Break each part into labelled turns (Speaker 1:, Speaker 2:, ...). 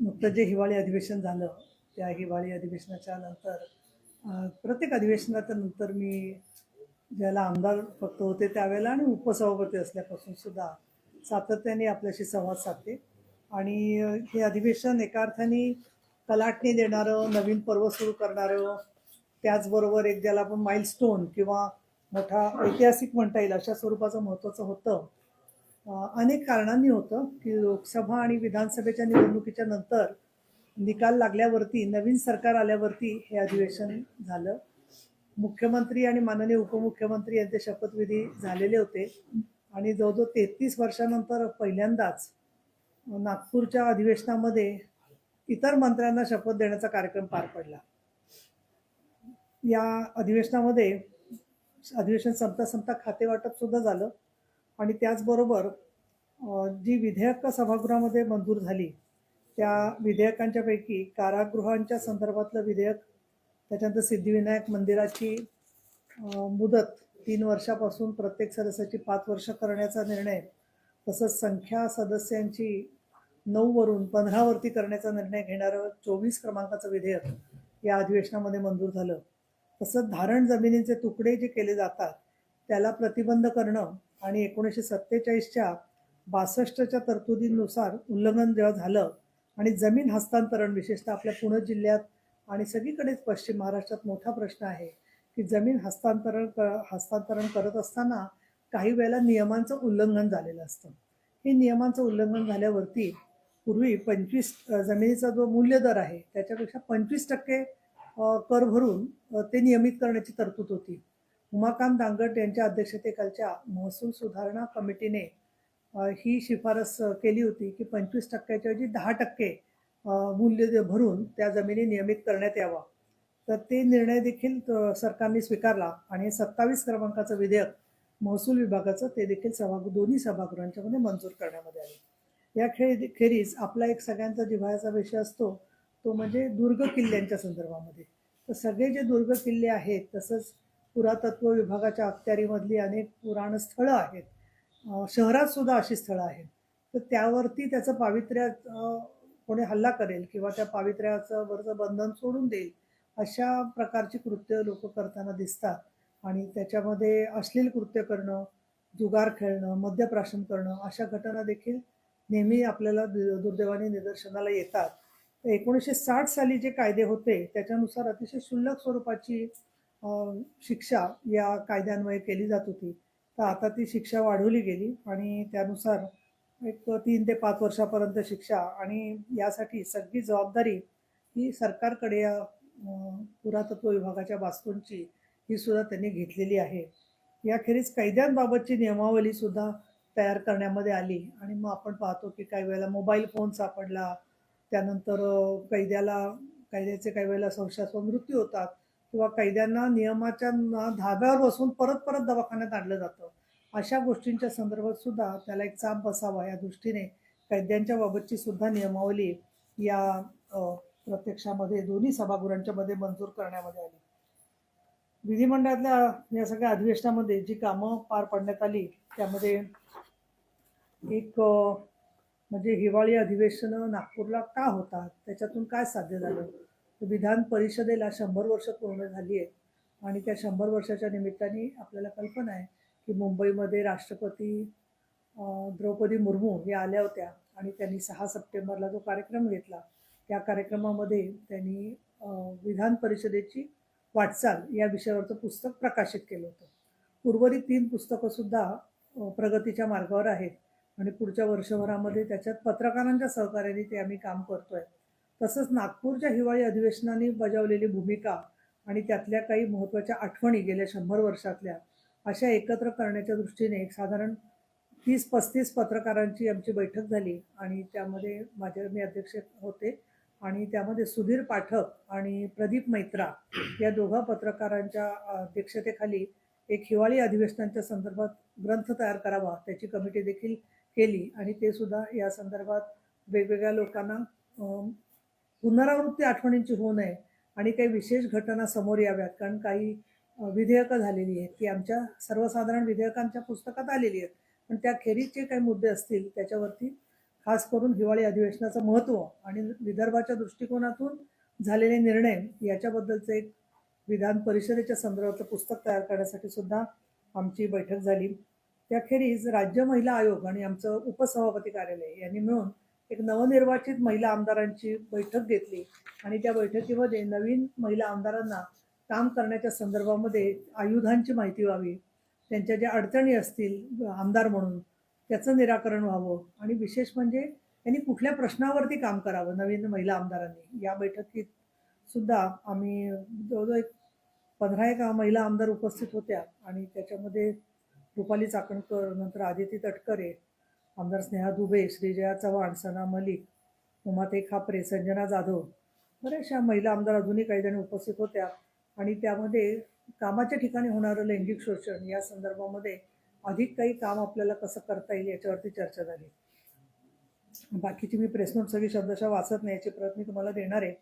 Speaker 1: नुकतं जे हिवाळी अधिवेशन झालं त्या हिवाळी अधिवेशनाच्या नंतर प्रत्येक अधिवेशनाच्या नंतर मी ज्याला आमदार फक्त होते त्यावेळेला आणि उपसभापती असल्यापासून सुद्धा सातत्याने आपल्याशी संवाद साधते. आणि हे अधिवेशन एका अर्थाने कलाटणी देणारं नवीन पर्व सुरू करणारं त्याचबरोबर एक ज्याला आपण माइलस्टोन किंवा मोठा ऐतिहासिक म्हणता येईल अशा स्वरूपाचं महत्त्वाचं होतं. अनेक कारणांनी होतं की लोकसभा आणि विधानसभेच्या निवडणुकीच्या नंतर निकाल लागल्यावरती नवीन सरकार आल्यावरती हे अधिवेशन झालं. मुख्यमंत्री आणि माननीय उपमुख्यमंत्री यांचे शपथविधी झालेले होते. आणि जवळजवळ तेहतीस वर्षानंतर पहिल्यांदाच नागपूरच्या अधिवेशनामध्ये इतर मंत्र्यांना शपथ देण्याचा कार्यक्रम पार पडला. या अधिवेशनामध्ये अधिवेशन संपता संपता खातेवाटप सुद्धा झालं. आणि त्याचबरोबर जी विधेयकं सभागृहामध्ये मंजूर झाली त्या विधेयकांच्यापैकी कारागृहांच्या संदर्भातलं विधेयक त्याच्यानंतर सिद्धिविनायक मंदिराची मुदत तीन वर्षापासून प्रत्येक सदस्याची पाच वर्ष करण्याचा निर्णय तसंच संख्या सदस्यांची नऊवरून पंधरावरती करण्याचा निर्णय घेणारं चोवीस क्रमांकाचं विधेयक या अधिवेशनामध्ये मंजूर झालं. तसंच धारण जमिनीचे तुकडे जे केले जातात त्याला प्रतिबंध करणं आणि एकोणीसशे सत्तेचाळीसच्या बासष्टच्या तरतुदींनुसार उल्लंघन जेव्हा झालं आणि जमीन हस्तांतरण विशेषतः आपल्या पुणे जिल्ह्यात आणि सगळीकडेच पश्चिम महाराष्ट्रात मोठा प्रश्न आहे की जमीन हस्तांतरण क हस्तांतरण करत असताना काही वेळेला नियमांचं उल्लंघन झालेलं असतं. हे नियमांचं उल्लंघन झाल्यावरती पूर्वी पंचवीस जमिनीचा जो मूल्य दर आहे त्याच्यापेक्षा पंचवीस टक्के कर भरून ते नियमित करण्याची तरतूद होती. उमाकांत दांगट यांच्या अध्यक्षतेखालच्या महसूल सुधारणा कमिटीने ही शिफारस केली होती की पंचवीस टक्क्याच्या ऐवजी दहा टक्के मूल्य भरून त्या जमिनी नियमित करण्यात यावा. तर ते निर्णय देखील सरकारने स्वीकारला आणि सत्तावीस क्रमांकाचं विधेयक महसूल विभागाचं ते देखील सभागृ दोन्ही सभागृहांच्यामध्ये मंजूर करण्यामध्ये आले. या खेळ खेरीज आपला एक सगळ्यांचा जिव्हाळ्याचा विषय असतो तो म्हणजे दुर्ग किल्ल्यांच्या संदर्भामध्ये. तर सगळे जे दुर्ग किल्ले आहेत तसंच पुरातत्व विभागाच्या अखत्यारीमधली अनेक पुराण स्थळं आहेत शहरात सुद्धा अशी स्थळं आहेत. तर त्यावरती त्याचं पावित्र्यात कोणी हल्ला करेल किंवा त्या पावित्र्याचं वरचं बंधन सोडून देईल अशा प्रकारची कृत्य लोक करताना दिसतात. आणि त्याच्यामध्ये अश्लील कृत्य करणं जुगार खेळणं मद्यप्राशन करणं अशा घटना देखील नेहमी आपल्याला दुर्दैवाने निदर्शनाला येतात. तर एकोणीसशे साठ साली जे कायदे होते त्याच्यानुसार अतिशय क्षुल्लक स्वरूपाची शिक्षा या कायद्यान्वये केली जात होती. तर आता ती शिक्षा वाढवली गेली आणि त्यानुसार एक तीन ते पाच वर्षापर्यंत शिक्षा आणि यासाठी सगळी जबाबदारी ही सरकारकडे या पुरातत्व विभागाच्या वास्तूंची ही सुद्धा त्यांनी घेतलेली आहे. याखेरीज कैद्यांबाबतची नियमावलीसुद्धा तयार करण्यामध्ये आली आणि मग आपण पाहतो की काही वेळेला मोबाईल फोन सापडला त्यानंतर कैद्याला कैद्याचे काही वेळेला संशयास्पद मृत्यू होतात. किंवा कैद्यांना नियमाच्या धाब्यावर बसून परत परत दवाखान्यात आणलं जातं. अशा गोष्टींच्या संदर्भात सुद्धा त्याला एक चाप बसावा या दृष्टीने कैद्यांच्या बाबतची सुद्धा नियमावली या प्रत्यक्षामध्ये दोन्ही सभागृहांच्या मध्ये मंजूर करण्यामध्ये आली. विधिमंडळातल्या या सगळ्या अधिवेशनामध्ये जी कामं पार पाडण्यात आली त्यामध्ये एक म्हणजे हिवाळी अधिवेशन नागपूरला का होतात त्याच्यातून काय साध्य झालं? विधान परिषदेला शंभर वर्ष पूर्ण झाली आहेत. आणि त्या शंभर वर्षाच्या निमित्ताने आपल्याला कल्पना आहे की मुंबईमध्ये राष्ट्रपती द्रौपदी मुर्मू या आल्या होत्या आणि त्यांनी सहा सप्टेंबरला जो कार्यक्रम घेतला त्या कार्यक्रमामध्ये त्यांनी विधान परिषदेची वाटचाल या विषयावरचं पुस्तक प्रकाशित केलं होतं. उर्वरित तीन पुस्तकंसुद्धा प्रगतीच्या मार्गावर आहेत. आणि पुढच्या वर्षभरामध्ये त्याच्यात पत्रकारांच्या सहकार्याने ते आम्ही काम करतो आहे तसंच नागपूरच्या हिवाळी अधिवेशनाने बजावलेली भूमिका आणि त्यातल्या काही महत्त्वाच्या आठवणी गेल्या शंभर वर्षातल्या अशा एकत्र करण्याच्या दृष्टीने एक साधारण तीस पस्तीस पत्रकारांची आमची बैठक झाली आणि त्यामध्ये माझे मी अध्यक्ष होते आणि त्यामध्ये सुधीर पाठक आणि प्रदीप मैत्रा या दोघा पत्रकारांच्या अध्यक्षतेखाली एक हिवाळी अधिवेशनांच्या संदर्भात ग्रंथ तयार करावा त्याची कमिटी देखील केली आणि ते सुद्धा या संदर्भात वेगवेगळ्या लोकांना पुनरावृत्ती आठवणींची होऊ नये आणि काही विशेष घटना समोर याव्यात. कारण काही विधेयकं झालेली आहेत ती आमच्या सर्वसाधारण विधेयकांच्या पुस्तकात आलेली आहेत. पण त्या खेरीजचे काही मुद्दे असतील त्याच्यावरती खास करून हिवाळी अधिवेशनाचं महत्त्व आणि विदर्भाच्या दृष्टिकोनातून झालेले निर्णय याच्याबद्दलचं एक विधान परिषदेच्या संदर्भातलं पुस्तक तयार करण्यासाठी सुद्धा आमची बैठक झाली. त्याखेरीज राज्य महिला आयोग आणि आमचं उपसभापती कार्यालय यांनी मिळून एक नवनिर्वाचित महिला आमदारांची बैठक घेतली. आणि त्या बैठकीमध्ये नवीन महिला आमदारांना काम करण्याच्या संदर्भामध्ये आयुधांची माहिती व्हावी. त्यांच्या ज्या अडचणी असतील आमदार म्हणून त्याचं निराकरण व्हावं. आणि विशेष म्हणजे त्यांनी कुठल्या प्रश्नावरती काम करावं नवीन महिला आमदारांनी. या बैठकीत सुद्धा आम्ही जवळजवळ एक पंधरा एक महिला आमदार उपस्थित होत्या. आणि त्याच्यामध्ये रुपाली चाकणकर नंतर आदिती तटकरे आमदार स्नेहा दुबे श्रीजया चव्हाण सना मलिक उमाते खापरे संजना जाधव बऱ्याचशा महिला आमदार अजूनही काही जणी उपस्थित होत्या आणि त्यामध्ये कामाच्या ठिकाणी होणारं लैंगिक शोषण या संदर्भामध्ये अधिक काही काम आपल्याला कसं करता येईल याच्यावरती चर्चा झाली. बाकीची मी प्रेस नोट सगळी शब्दशः वाचत नाही याची प्रत मी तुम्हाला देणार आहे.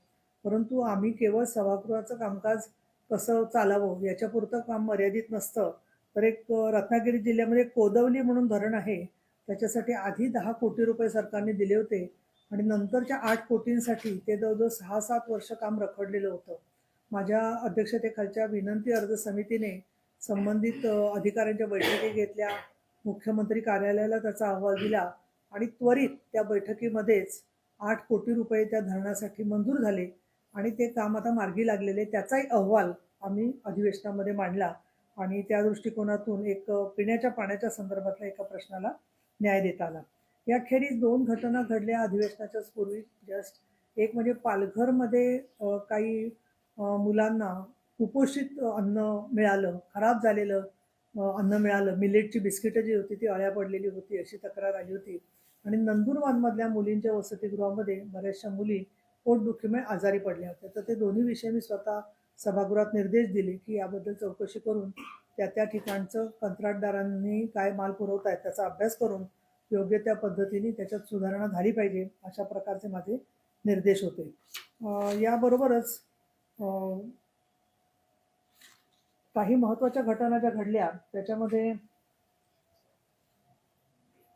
Speaker 1: परंतु आम्ही केवळ सभागृहाचं कामकाज कसं चालावं याच्यापुरतं काम मर्यादित नसतं. तर एक रत्नागिरी जिल्ह्यामध्ये कोदवली म्हणून धरण आहे. त्याच्यासाठी आधी दहा कोटी रुपये सरकारने दिले होते आणि नंतरच्या आठ कोटींसाठी ते जवळजवळ सहा सात वर्ष काम रखडलेलं होतं. माझ्या अध्यक्षतेखालच्या विनंती अर्ज समितीने संबंधित अधिकाऱ्यांच्या बैठकी घेतल्या मुख्यमंत्री कार्यालयाला त्याचा अहवाल दिला आणि त्वरित त्या बैठकीमध्येच आठ कोटी रुपये त्या धरणासाठी मंजूर झाले आणि ते काम आता मार्गी लागलेले त्याचाही अहवाल आम्ही अधिवेशनामध्ये मांडला आणि त्या दृष्टिकोनातून एक पिण्याच्या पाण्याच्या संदर्भातल्या एका प्रश्नाला न्याय देता आला याखेरीज दोन घटना घडल्या अधिवेशनाच्याच पूर्वी जस्ट एक म्हणजे पालघरमध्ये काही मुलांना कुपोषित अन्न मिळालं खराब झालेलं अन्न मिळालं. मिलेटची बिस्किटं जी होती ती अळ्या पडलेली होती अशी तक्रार आली होती. आणि नंदुरबारमधल्या मुलींच्या वसतिगृहामध्ये बऱ्याचशा मुली पोटदुखीमुळे आजारी पडल्या होत्या. तर ते दोन्ही विषय मी स्वतः सभागृहात निर्देश दिले की याबद्दल चौकशी करून त्या त्या ठिकाणचं कंत्राटदारांनी काय माल पुरवत आहेत त्याचा अभ्यास करून योग्य त्या पद्धतीने त्याच्यात सुधारणा झाली पाहिजे अशा प्रकारचे माझे निर्देश होते. याबरोबरच काही महत्त्वाच्या घटना ज्या घडल्या त्याच्यामध्ये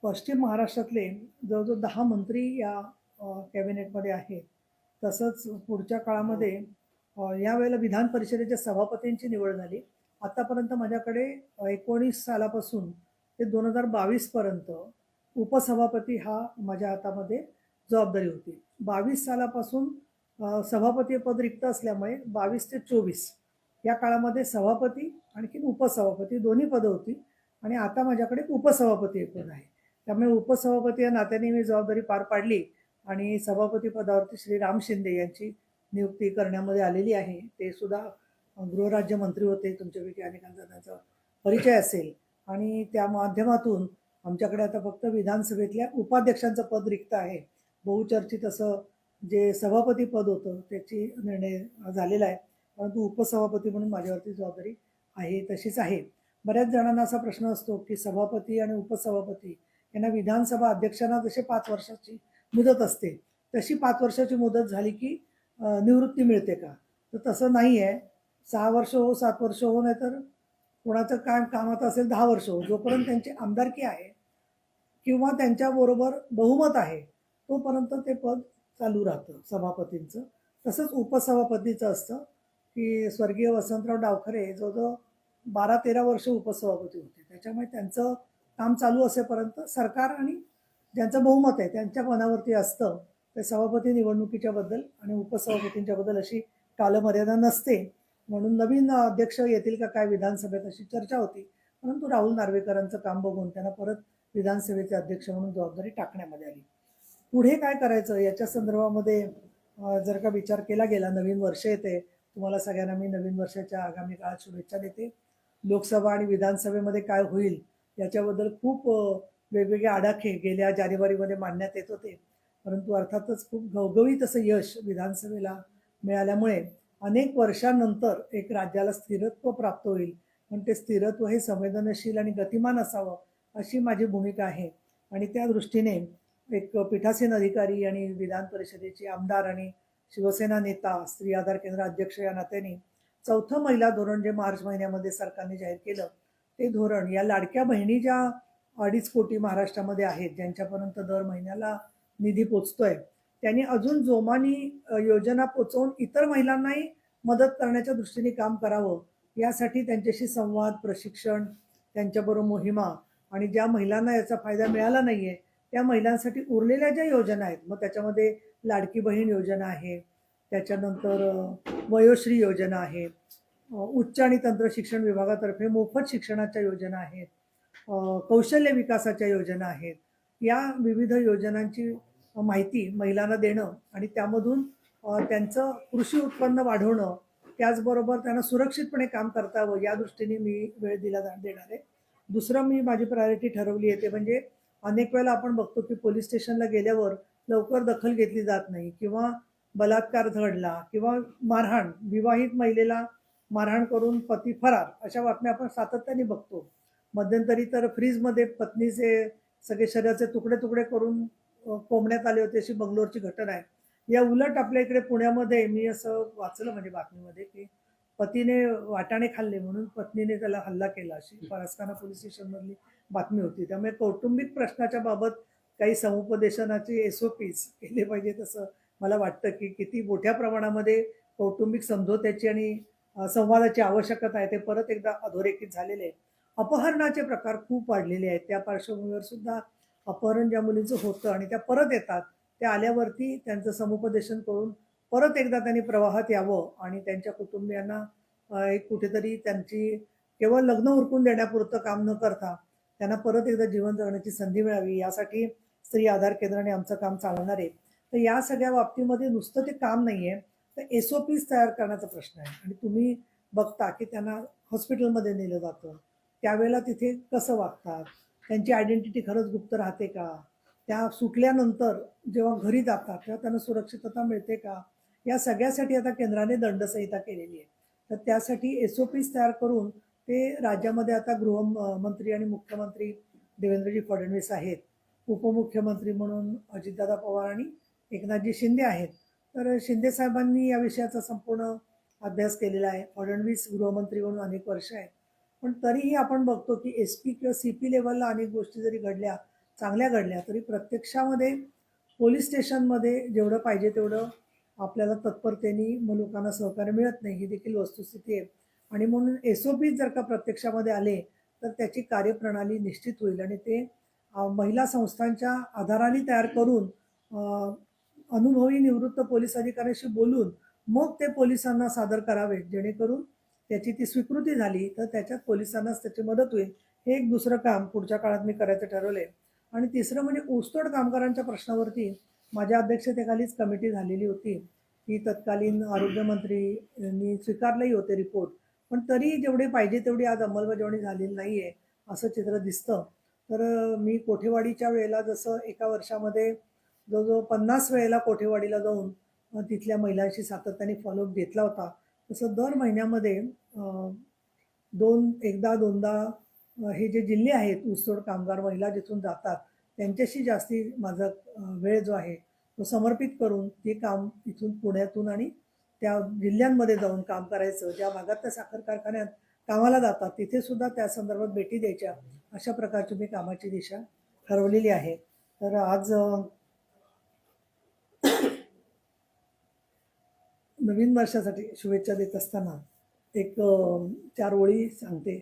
Speaker 1: पश्चिम महाराष्ट्रातले जवळजवळ दहा मंत्री या कॅबिनेटमध्ये आहेत. तसंच पुढच्या काळामध्ये यावेळेला विधान परिषदेच्या सभापतींची निवड झाली. आतापर्यंत माझ्याकडे एकोणीस सालापासून ते दोन हजार बावीसपर्यंत उपसभापती हा माझ्या हातामध्ये जबाबदारी होती. बावीस सालापासून सभापती पद रिक्त असल्यामुळे बावीस ते चोवीस या काळामध्ये सभापती आणखीन उपसभापती दोन्ही पदं होती आणि आता माझ्याकडे उपसभापती पद आहे. त्यामुळे उपसभापती या नात्याने मी जबाबदारी पार पाडली आणि सभापती पदावरती श्री राम शिंदे यांची नियुक्ती करण्यामध्ये आलेली आहे. ते सुद्धा गृहराज्यमंत्री होते तुमच्यापैकी अनेकांचा त्यांचा परिचय असेल. आणि त्या माध्यमातून आमच्याकडे आता फक्त विधानसभेतल्या उपाध्यक्षांचं पद रिक्त आहे. बहुचर्चित असं जे सभापती पद होतं त्याची निर्णय झालेला आहे. परंतु उपसभापती म्हणून माझ्यावरती जबाबदारी आहे तशीच आहे. बऱ्याच जणांना असा प्रश्न असतो की सभापती आणि उपसभापती यांना विधानसभा अध्यक्षांना जसे पाच वर्षाची मुदत असते तशी पाच वर्षाची मुदत झाली की निवृत्ती मिळते का? तर तसं नाही आहे सहा वर्ष हो सात वर्ष हो नाही तर कोणाचं काय कामात असेल दहा वर्ष हो. जोपर्यंत त्यांची आमदारकी आहे किंवा त्यांच्याबरोबर बहुमत आहे तोपर्यंत ते पद चालू राहतं सभापतींचं. तसंच उपसभापतीचं असतं की स्वर्गीय वसंतराव डावखरे जवळजवळ बारा तेरा वर्ष उपसभापती होते. त्याच्यामुळे त्यांचं काम चालू असेपर्यंत सरकार आणि ज्यांचं बहुमत आहे त्यांच्या मनावरती असतं ते सभापती निवडणुकीच्या बद्दल आणि उपसभापतींच्या बद्दल अशी कालमर्यादा नसते. म्हणून नवीन अध्यक्ष येतील का काय विधानसभेत अशी चर्चा होती. परंतु राहुल नार्वेकरांचं काम बघून त्यांना परत विधानसभेचे अध्यक्ष म्हणून जबाबदारी टाकण्यामध्ये आली. पुढे काय करायचं? याच्या संदर्भामध्ये जर का विचार केला गेला नवीन वर्ष येते. तुम्हाला सगळ्यांना मी नवीन वर्षाच्या आगामी काळात शुभेच्छा देते. लोकसभा आणि विधानसभेमध्ये काय होईल याच्याबद्दल खूप वेगवेगळे आडाखे गेल्या जानेवारीमध्ये मांडण्यात येत होते. परंतु अर्थातच खूप घवघवीत असं यश विधानसभेला मिळाल्यामुळे अनेक वर्षांनंतर एक राज्याला स्थिरत्व प्राप्त होईल. पण ते स्थिरत्व हे संवेदनशील आणि गतिमान असावं अशी माझी भूमिका आहे. आणि त्या दृष्टीने एक पीठासीन अधिकारी आणि विधान परिषदेचे आमदार आणि शिवसेना नेता स्त्री आधार केंद्र अध्यक्ष या नात्याने चौथं महिला धोरण जे मार्च महिन्यामध्ये सरकारने जाहीर केलं ते धोरण या लाडक्या बहिणी ज्या अडीच कोटी महाराष्ट्रामध्ये आहेत ज्यांच्यापर्यंत दर महिन्याला निधी पोचतोय त्यांनी अजून जोमानी योजना पोचवून इतर महिलांनाही मदत करण्याच्या दृष्टीने काम करावं. यासाठी त्यांच्याशी संवाद प्रशिक्षण त्यांच्याबरोबर मोहिमा आणि ज्या महिलांना याचा फायदा मिळाला नाही आहे त्या महिलांसाठी उरलेल्या ज्या योजना आहेत मग त्याच्यामध्ये लाडकी बहीण योजना आहे त्याच्यानंतर वयोश्री योजना आहे उच्च आणि तंत्र शिक्षण विभागातर्फे मोफत शिक्षणाच्या योजना आहेत कौशल्य विकासाच्या योजना आहेत या विविध योजनांची माहिती महिलांना देणं आणि त्यामधून त्यांचं कृषी उत्पन्न वाढवणं त्याचबरोबर त्यांना सुरक्षितपणे काम करता यावं या दृष्टीने मी वेळ दिला जा- देणार आहे. दुसरं मी माझी प्रायोरिटी ठरवली आहे ते म्हणजे अनेक वेळेला आपण बघतो की पोलीस स्टेशनला गेल्यावर लवकर दखल घेतली जात नाही किंवा बलात्कार घडला किंवा मारहाण विवाहित महिलेला मारहाण करून पती फरार अशा बातम्या आपण सातत्याने बघतो. मध्यंतरी तर फ्रीजमध्ये पत्नीचे सगळे शरीराचे तुकडे तुकडे करून कोंबण्यात आले होते अशी बंगलोरची घटना आहे. या उलट आपल्या इकडे पुण्यामध्ये मी असं वाचलं म्हणजे बातमीमध्ये की पतीने वाटाणे खाल्ले म्हणून पत्नीने त्याला हल्ला केला अशी फरसखाना पोलीस स्टेशनमधली बातमी होती. त्यामुळे कौटुंबिक प्रश्नाच्या बाबत काही समुपदेशनाचे एस ओ पीज केले पाहिजेत असं मला वाटतं की किती मोठ्या प्रमाणामध्ये कौटुंबिक समझोत्याची आणि संवादाची आवश्यकता आहे ते परत एकदा अधोरेखित झालेले आहे. अपहरणाचे प्रकार खूप वाढलेले आहेत. त्या पार्श्वभूमीवर सुद्धा अपहरण ज्या मुलींचं होतं आणि त्या परत येतात त्या आल्यावरती त्यांचं समुपदेशन करून परत एकदा त्यांनी प्रवाहात यावं आणि त्यांच्या कुटुंबियांना एक कुठेतरी त्यांची केवळ लग्न उरकून देण्यापुरतं काम न करता त्यांना परत एकदा जीवन जगण्याची संधी मिळावी यासाठी स्त्री आधार केंद्राने आमचं काम चालवणार आहे. तर या सगळ्या बाबतीमध्ये नुसतं ते काम नाही आहे तर एस ओ पीज तयार करण्याचा प्रश्न आहे. आणि तुम्ही बघता की त्यांना हॉस्पिटलमध्ये नेलं जातं त्यावेळेला तिथे कसं वागतात त्यांची आयडेंटिटी खरंच गुप्त राहते का? त्या सुटल्यानंतर जेव्हा घरी जातात तेव्हा त्यांना सुरक्षितता मिळते का? या सगळ्यासाठी आता केंद्राने दंडसंहिता केलेली आहे. तर त्यासाठी एस ओ पीज तयार करून ते राज्यामध्ये आता गृहमंत्री आणि मुख्यमंत्री देवेंद्रजी फडणवीस आहेत. उपमुख्यमंत्री म्हणून अजितदादा पवार आणि एकनाथजी शिंदे आहेत. तर शिंदे साहेबांनी या विषयाचा संपूर्ण अभ्यास केलेला आहे. फडणवीस गृहमंत्री म्हणून अनेक वर्ष आहेत. पण तरीही आपण बघतो की एस पी किंवा सी पी लेवलला अनेक गोष्टी जरी घडल्या चांगल्या घडल्या तरी प्रत्यक्षामध्ये पोलीस स्टेशनमध्ये जेवढं पाहिजे तेवढं आपल्याला तत्परतेने मग लोकांना सहकार्य मिळत नाही. ही देखील वस्तुस्थिती आहे. आणि म्हणून एस ओ पी जर का प्रत्यक्षामध्ये आले तर त्याची कार्यप्रणाली निश्चित होईल आणि ते महिला संस्थांच्या आधाराने तयार करून अनुभवी निवृत्त पोलीस अधिकाऱ्याशी बोलून मग ते पोलिसांना सादर करावे जेणेकरून त्याची ती स्वीकृती झाली तर त्याच्यात पोलिसांनाच त्याची मदत होईल. हे एक दुसरं काम पुढच्या काळात मी करायचं ठरवलंय. आणि तिसरं म्हणजे ऊसतोड कामगारांच्या प्रश्नावरती माझ्या अध्यक्षतेखालीच कमिटी झालेली होती. ती तत्कालीन आरोग्यमंत्री यांनी स्वीकारलेही होते रिपोर्ट. पण तरी जेवढे पाहिजे तेवढी आज अंमलबजावणी झालेली नाही आहे असं चित्र दिसतं. तर मी कोठेवाडीच्या वेळेला जसं एका वर्षामध्ये जवळजवळ पन्नास वेळेला कोठेवाडीला जाऊन तिथल्या महिलांशी सातत्याने फॉलोअप घेतला होता. तसं दर महिन्यामध्ये दोन एकदा दोनदा हे जे जिल्हे आहेत ऊसतोड कामगार महिला जिथून जातात त्यांच्याशी जास्ती माझा वेळ जो आहे तो समर्पित करून ते काम इथून पुण्यातून आणि त्या जिल्ह्यांमध्ये जाऊन काम करायचं. ज्या भागात त्या साखर कारखान्यात कामाला जातात तिथे सुद्धा त्या संदर्भात भेटी द्यायच्या. अशा प्रकारची मी कामाची दिशा ठरवलेली आहे. तर आज नवीन वर्षासाठी शुभेच्छा देत असताना एक चार ओळी सांगते.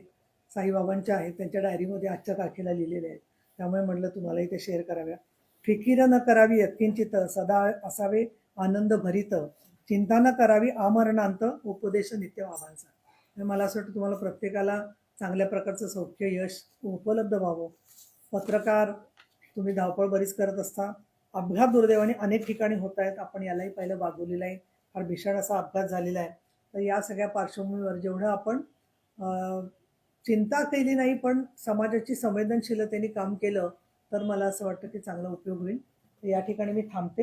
Speaker 1: साईबाबांच्या आहेत त्यांच्या डायरीमध्ये आजच्या तारखेला लिहिलेल्या आहेत. त्यामुळे म्हटलं तुम्हालाही ते शेअर कराव्या. फिकीर न करावी यत्किंचित सदा असावे आनंद भरित. चिंता न करावी आमरणांत उपदेश नित्य बाबांचा. मला असं वाटतं तुम्हाला प्रत्येकाला चांगल्या प्रकारचं सौख्य यश उपलब्ध व्हावं. पत्रकार तुम्ही धावपळ बरीच करत असता. अपघात दुर्दैवाने अनेक ठिकाणी होत आहेत. आपण यालाही पहिलं बागवलेलं आहे. फार भीषण असा अपघात झालेला आहे. तर या सगळ्या पार्श्वभूमीवर जेवढं आपण चिंता केली नाही पण समाजाची संवेदनशीलतेने काम केलं तर मला असं वाटतं की चांगला उपयोग होईल. या ठिकाणी मी थांबते.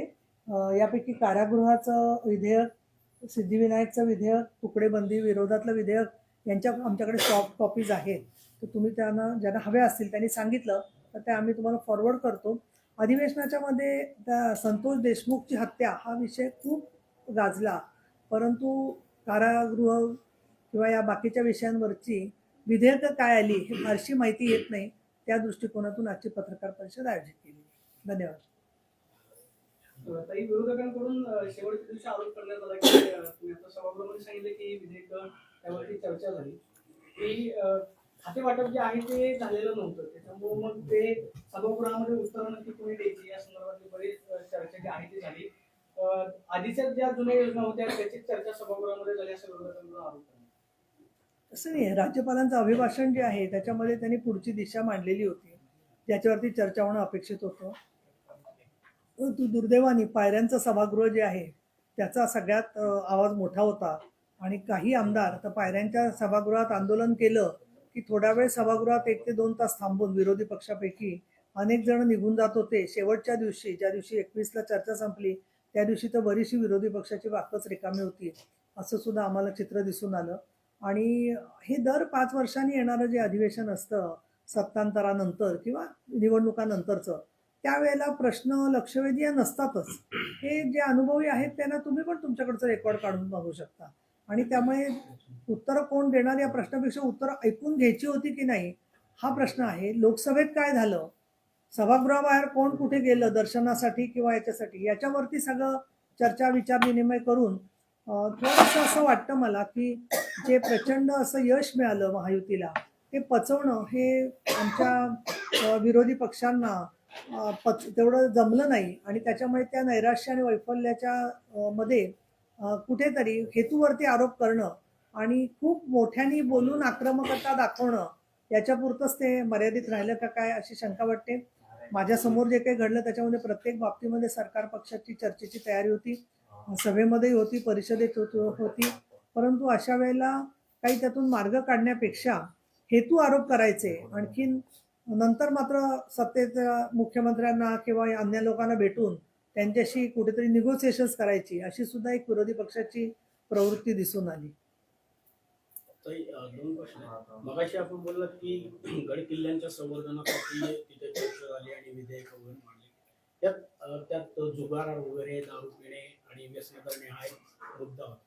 Speaker 1: यापैकी कारागृहाचं विधेयक सिद्धिविनायकचं विधेयक तुकडेबंदी विरोधातलं विधेयक यांच्या आमच्याकडे सॉफ्ट कॉपीज आहेत. तर तुम्ही त्यांना ज्यांना हव्या असतील त्यांनी सांगितलं तर ते आम्ही तुम्हाला फॉरवर्ड करतो. अधिवेशनाच्या मध्ये त्या संतोष देशमुखची हत्या हा विषय खूप गाजला. परंतु कारागृह किंवा या बाकीच्या विषयांवरची विधेयकं काय आली हे फारशी माहिती येत नाही. त्या दृष्टिकोनातून आजची पत्रकार परिषद आयोजित केली. धन्यवाद.
Speaker 2: विरोधकांकडून शेवटच्या दिवशी आरोप करण्यात आला की आता सभागृहामध्ये सांगितलं की विधेयक त्यावरती चर्चा झाली. की खाते वाटप जे आहे ते झालेलं नव्हतं. त्याच्यामुळे मग ते सभागृहामध्ये उत्तरं नक्की कोणी द्यायची या संदर्भातली बरीच चर्चा जी आहे ती झाली. आधीच्या ज्या जुन्या योजना होत्या त्याची चर्चा सभागृहामध्ये झाली असं आरोप
Speaker 1: तसं नाही राज्यपालांचं अभिभाषण जे आहे त्याच्यामध्ये त्यांनी पुढची दिशा मांडलेली होती. ज्याच्यावरती चर्चा होणं अपेक्षित होतं. परंतु दुर्दैवाने पायऱ्यांचं सभागृह जे आहे त्याचा सगळ्यात आवाज मोठा होता. आणि काही आमदार तर पायऱ्यांच्या सभागृहात आंदोलन केलं की थोडा वेळ सभागृहात एक ते दोन तास थांबून विरोधी पक्षापैकी अनेक जण निघून जात होते. शेवटच्या दिवशी ज्या दिवशी एकवीसला चर्चा संपली त्या दिवशी तर बरीचशी विरोधी पक्षाची वाकच रिकामी होती असं सुद्धा आम्हाला चित्र दिसून आलं. आणि हे दर पाच वर्षांनी येणारं जे अधिवेशन असतं सत्तांतरानंतर किंवा निवडणुकानंतरचं त्यावेळेला प्रश्न लक्षवेधी नसतातच. हे जे अनुभवी आहेत त्यांना तुम्ही पण तुमच्याकडचं रेकॉर्ड काढून बघू शकता. आणि त्यामुळे उत्तर कोण देणार या प्रश्नापेक्षा उत्तर ऐकून घ्यायची होती की नाही हा प्रश्न आहे. लोकसभेत काय झालं? सभागृहाबाहेर कोण कुठे गेलं दर्शनासाठी किंवा याच्यासाठी? याच्यावरती सगळं चर्चा विचार विनिमय करून अं, थोडंसं असं वाटतं मला की जे प्रचंड असं यश मिळालं महायुतीला ते पचवणं हे आमच्या विरोधी पक्षांना पच तेवढं जमलं नाही. आणि त्याच्यामुळे त्या नैराश्य आणि वैफल्याच्या मध्ये कुठेतरी हेतूवरती आरोप करणं आणि खूप मोठ्यानी बोलून आक्रमकता दाखवणं याच्यापुरतंच ते मर्यादित राहिलं का काय अशी शंका वाटते. माझ्यासमोर जे काही घडलं त्याच्यामध्ये प्रत्येक बाबतीमध्ये सरकार पक्षाची चर्चेची तयारी होती. सभेमध्येही होती परिषदेत होती परंतु अशा वेळेला काही त्यातून मार्ग काढण्यापेक्षा हेतू आरोप करायचे. आणखीन नंतर मात्र सत्तेच्या मुख्यमंत्र्यांना किंवा अन्य लोकांना भेटून त्यांच्याशी कुठेतरी निगोसिएशन्स करायची अशी सुद्धा एक विरोधी पक्षाची प्रवृत्ती दिसून आली.
Speaker 3: दोन प्रश्न मगाशी आपण बोललात की गड किल्ल्यांच्या संवर्धनासाठी तिथे चर्चा झाली आणि विधेयक वगैरे मांडले. त्यात त्यात जुगार वगैरे दारू पिणे आणि व्यसन करणे हा एक मुद्दा होता.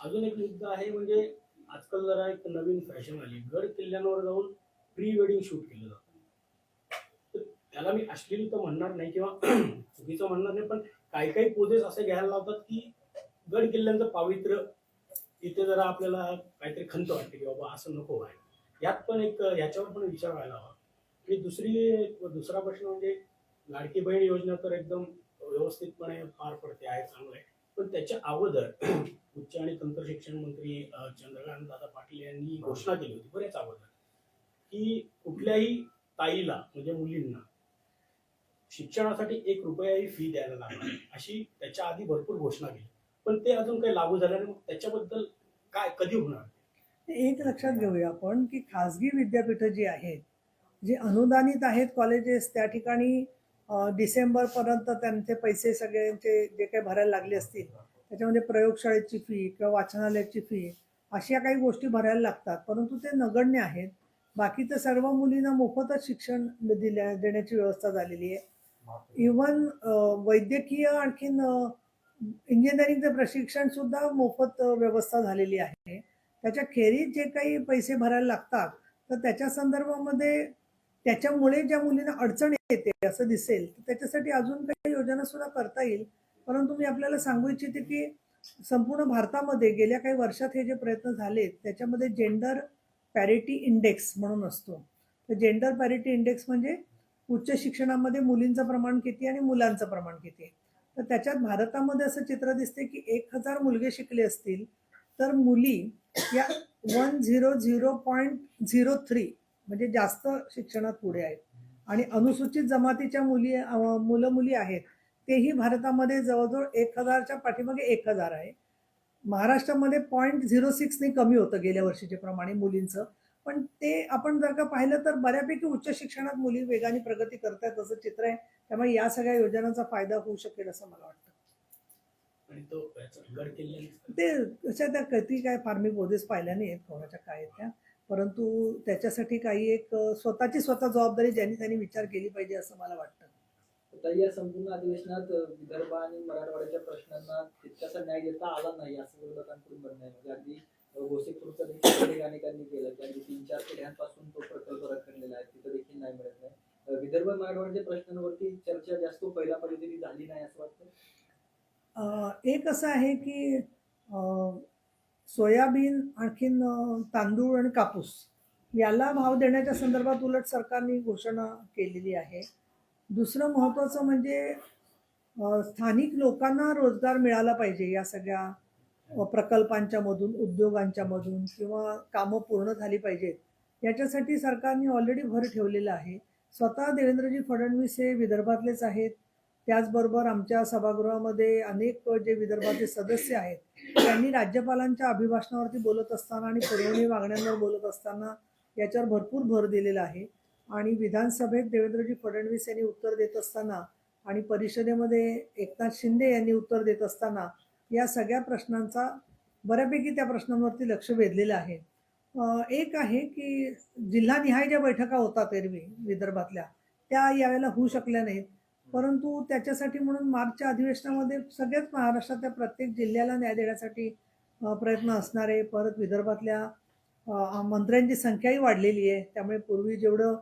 Speaker 3: अजून एक मुद्दा आहे म्हणजे आजकाल जरा एक नवीन फॅशन आली. गड किल्ल्यांवर जाऊन प्री वेडिंग शूट केलं जातं. त्याला मी अश्लील तर म्हणणार नाही किंवा चुकीचं म्हणणार नाही पण काही काही पोजेस असे घ्यायला लावतात की गड किल्ल्यांचं पावित्र्य इथे जरा आपल्याला काहीतरी खंत वाटते की बाबा असं नको आहे यात पण एक याच्यावर पण विचार व्हायला हवा. आणि दुसरी दुसरा प्रश्न म्हणजे लाडकी बहीण योजना तर एकदम व्यवस्थितपणे पार पडते आहे चांगलं आहे. पण त्याच्या अगोदर उच्च आणि तंत्र शिक्षण मंत्री चंद्रकांत दादा पाटील यांनी घोषणा केली होती बरेच अगोदर की कुठल्याही ताईला म्हणजे मुलींना शिक्षणासाठी एक रुपयाही फी द्यायला लागणार. अशी त्याच्या आधी भरपूर घोषणा केली. पण ते अजून काही लागू झालं नाही. त्याच्याबद्दल काय कधी होणार?
Speaker 1: एक लक्षात घेऊया आपण की खाजगी विद्यापीठं जी आहेत जे अनुदानित आहेत कॉलेजेस त्या ठिकाणी अं, डिसेंबरपर्यंत त्यांचे पैसे सगळ्यांचे जे काही भरायला लागले असतील त्याच्यामध्ये प्रयोगशाळेची फी किंवा वाचनालयाची फी अशा काही गोष्टी भरायला लागतात. परंतु ते नगण्य आहेत. बाकीचं सर्व मुलींना मोफतच शिक्षण दिल्या देण्याची व्यवस्था झालेली आहे. इवन वैद्यकीय आणखीन इंजिनिअरिंगचं प्रशिक्षण सुद्धा मोफत व्यवस्था झालेली आहे. त्याच्या खेरीज जे काही पैसे भरायला लागतात तर त्याच्या संदर्भामध्ये त्याच्यामुळे ज्या मुलींना अडचण येते असं दिसेल तर त्याच्यासाठी अजून काही योजना सुद्धा करता येईल. परंतु मी आपल्याला सांगू इच्छिते की संपूर्ण भारतामध्ये गेल्या काही वर्षात हे जे प्रयत्न झालेत त्याच्यामध्ये जेंडर पॅरिटी इंडेक्स म्हणून असतो. तर जेंडर पॅरिटी इंडेक्स म्हणजे उच्च शिक्षणामध्ये मुलींचं प्रमाण किती आणि मुलांचं प्रमाण किती? आहे तर त्याच्यात भारतामध्ये असं चित्र दिसते की एक हजार मुलगे शिकले असतील तर मुली या one zero zero point zero three म्हणजे जास्त शिक्षणात पुढे आहेत. आणि अनुसूचित जमातीच्या मुली मुलं मुली आहेत तेही भारतामध्ये जवळजवळ एक हजारच्या पाठीमागे एक हजार आहे. महाराष्ट्रामध्ये पॉईंट झिरो सिक्सने कमी होतं गेल्या वर्षीच्या प्रमाणे मुलींचं. पण ते आपण जर का पाहिलं तर बऱ्यापैकी उच्च शिक्षणात मुली वेगाने प्रगती करतायत असं चित्र आहे. त्यामुळे या सगळ्या योजनांचा फायदा होऊ शकेल असं मला वाटतं.
Speaker 3: आणि तो
Speaker 1: कशा त्या कधी काय फार मी बोधेच पाहिल्या नाहीत कोणाच्या काय आहेत त्या. परंतु त्याच्यासाठी काही एक स्वतःची स्वतः जबाबदारी ज्यांनी त्यांनी विचार केली पाहिजे असं मला वाटतं.
Speaker 4: आता या संपूर्ण अधिवेशनात विदर्भ आणि मराठवाड्याच्या प्रश्नांना तितकासा न्याय देता आला नाही असं विरोधकांकडून म्हणणं आहे. म्हणजे अगदी गोसेखुर्दचं देखील अनेक अनेकांनी केलं. त्यांनी तीन चार पिढ्यांपासून तो प्रकल्प रखडलेला आहे. तिथं देखील नाही मिळत नाही. विदर्भ मराठवाड्याच्या प्रश्नांवरती चर्चा जास्त पहिल्या पद्धतीने झाली नाही असं वाटतं
Speaker 1: एक असं आहे की सोयाबीन आणखीन तांदूळ आणि कापूस याला भाव देण्याच्या संदर्भात उलट सरकारने घोषणा केलेली आहे. दुसरं महत्त्वाचं म्हणजे स्थानिक लोकांना रोजगार मिळाला पाहिजे या सगळ्या प्रकल्पांच्या मधून उद्योगांच्या मधून किंवा कामं पूर्ण झाली पाहिजेत याच्यासाठी सरकारने ऑलरेडी भर ठेवलेला आहे. स्वतः देवेंद्रजी फडणवीस हे विदर्भातलेच आहेत. त्याचबरोबर आमच्या सभागृहामध्ये अनेक जे विदर्भाचे सदस्य आहेत त्यांनी राज्यपालांच्या अभिभाषणावरती बोलत असताना आणि पुरवणी मागण्यांवर बोलत असताना याच्यावर भरपूर भर दिलेला आहे. आणि विधानसभेत देवेंद्रजी फडणवीस यांनी उत्तर देत असताना आणि परिषदेमध्ये एकनाथ शिंदे यांनी उत्तर देत असताना या सगळ्या प्रश्नांचा बऱ्यापैकी त्या प्रश्नांवरती लक्ष वेधलेलं आहे. एक आहे की जिल्हानिहाय ज्या बैठका होतात एरवी विदर्भातल्या त्या यावेळेला होऊ शकल्या नाहीत. परंतु त्याच्यासाठी म्हणून मार्चच्या अधिवेशनामध्ये सगळ्याच महाराष्ट्रातल्या प्रत्येक जिल्ह्याला न्याय देण्यासाठी प्रयत्न असणारे परत विदर्भातल्या मंत्र्यांची संख्याही वाढलेली आहे. त्यामुळे पूर्वी जेवढं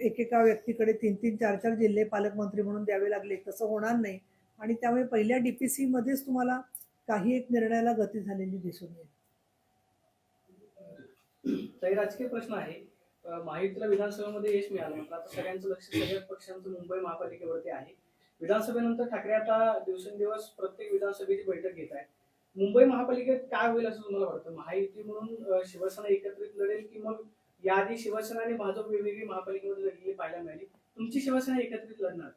Speaker 1: एकेका व्यक्तीकडे तीन तीन चार चार जिल्हे पालकमंत्री म्हणून द्यावे लागले तसं होणार नाही. आणि त्यामुळे पहिल्या डी पी सीमध्येच तुम्हाला काही एक निर्णयाला गती झालेली दिसून येईल.
Speaker 2: राजकीय प्रश्न आहे. माहितीला महायुतीला विधानसभेमध्ये यश मिळालं मात्र आता सगळ्यांचं लक्ष सगळ्या पक्षांचं मुंबई महापालिकेवरती आहे. विधानसभेनंतर ठाकरे आता दिवसेंदिवस प्रत्येक विधानसभेची बैठक घेत आहे मुंबई महापालिकेत काय होईल असं तुम्हाला वाटतं? महायुती म्हणून शिवसेना एकत्रित लढेल की मग याआधी शिवसेना आणि भाजप वेगवेगळी महापालिकेमध्ये लढलेली पाहायला मिळाली? तुमची शिवसेना एकत्रित लढणार.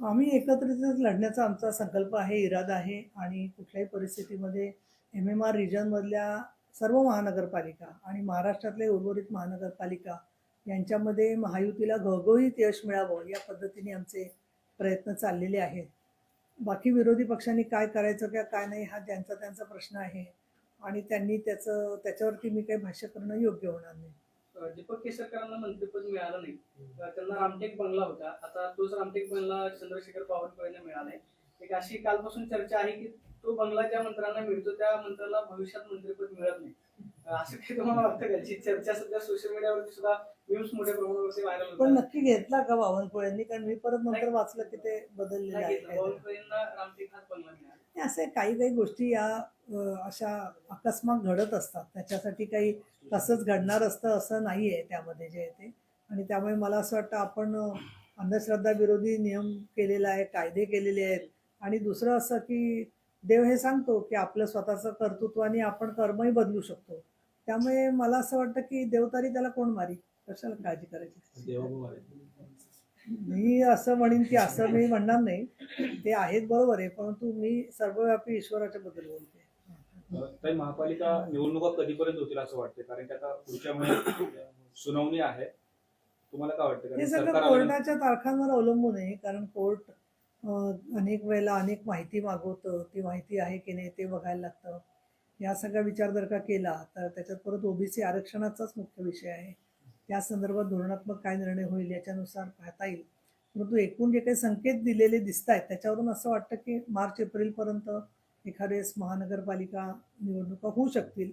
Speaker 1: आम्ही एकत्रितच लढण्याचा आमचा संकल्प आहे इरादा आहे आणि कुठल्याही परिस्थितीमध्ये एम एम आर रिजनमधल्या सर्व महानगरपालिका आणि महाराष्ट्रातल्या उर्वरित महानगरपालिका यांच्यामध्ये महायुतीला घवघवीत यश मिळावं या पद्धतीने आमचे प्रयत्न चाललेले आहेत. बाकी विरोधी पक्षांनी काय करायचं किंवा काय नाही हा त्यांचा त्यांचा प्रश्न आहे आणि त्यांनी त्याचं त्याच्यावरती मी काही भाष्य करणं योग्य होणार नाही.
Speaker 2: दीपक केसरकरांना मंत्रिपद मिळालं नाही. त्यांना रामटेक बंगला होता. आता तोच रामटेक बंगला चंद्रशेखर बावनकुळेंना मिळालाय एक अशी कालपासून चर्चा आहे की तो बंगला ज्या मंत्र्यांना मिळतो त्या मंत्र्याला भविष्यात मंत्रिपद मिळत नाही. असं काही तुम्हाला वाटतं का? जी चर्चा सध्या सोशल मीडियावरती सुद्धा मोठ्या व्हायरल
Speaker 1: पण
Speaker 2: होतात.
Speaker 1: नक्की घेतला का बावनकुळेंनी? कारण मी परत नंतर वाचलं की ते बदललेलं
Speaker 2: नाही
Speaker 1: आहे
Speaker 2: घेतलं.
Speaker 1: काहीतरी.
Speaker 2: बावनकुळेंना रामटेक हाच बंगला मिळाला
Speaker 1: असे काही काही गोष्टी या अ, अशा अकस्मात घडत असतात. त्याच्यासाठी काही तसंच घडणार असतं असं नाही आहे त्यामध्ये जे आहे ते. आणि त्यामुळे मला असं वाटतं आपण अ, अंधश्रद्धा विरोधी नियम केलेला आहे कायदे केलेले आहेत. आणि दुसरं असं की देव हे सांगतो की आपलं स्वतःचं कर्तृत्वाने आपण कर्मही बदलू शकतो. त्यामुळे मला असं वाटतं की देवतारी त्याला कोण मारी? कशाला काळजी करायची? मी असं म्हणेन की असं मी म्हणणार नाही. ते आहेत बरोबर आहे परंतु मी सर्वव्यापी ईश्वराच्या बद्दल बोलते.
Speaker 5: महापालिका निवडणुका कधीपर्यंत होतील असं वाटतं कारण की आता पुढच्या महिन्यात सुनावणी आहे. तुम्हाला काय वाटतं?
Speaker 1: हे सगळं कोर्टाच्या तारखांवर अवलंबून आहे कारण कोर्ट अनेक वेळेला अनेक माहिती मागवतं. ती माहिती आहे की नाही ते बघायला लागतं. या सगळा विचार जर का केला तर त्याच्यात परत ओबीसी आरक्षणाचाच मुख्य विषय आहे. त्या संदर्भात धोरणात्मक काय निर्णय होईल याच्यानुसार पाहता येईल. परंतु एकूण जे काही संकेत दिलेले दिसत आहेत त्याच्यावरून असं वाटतं की मार्च एप्रिलपर्यंत एखाद्यावेळेस महानगरपालिका निवडणुका होऊ शकतील.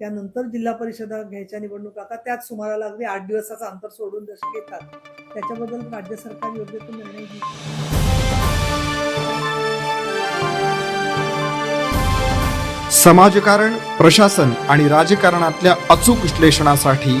Speaker 1: त्यानंतर जिल्हा परिषदा घ्यायच्या निवडणुका का त्याच सुमाराला अगदी आठ दिवसाचा अंतर सोडून जसे घेतात त्याच्याबद्दल राज्य सरकार योग्य तो निर्णय घेईल.
Speaker 6: समाजकारण प्रशासन आणि राजकारणातल्या अचूक विश्लेषणासाठी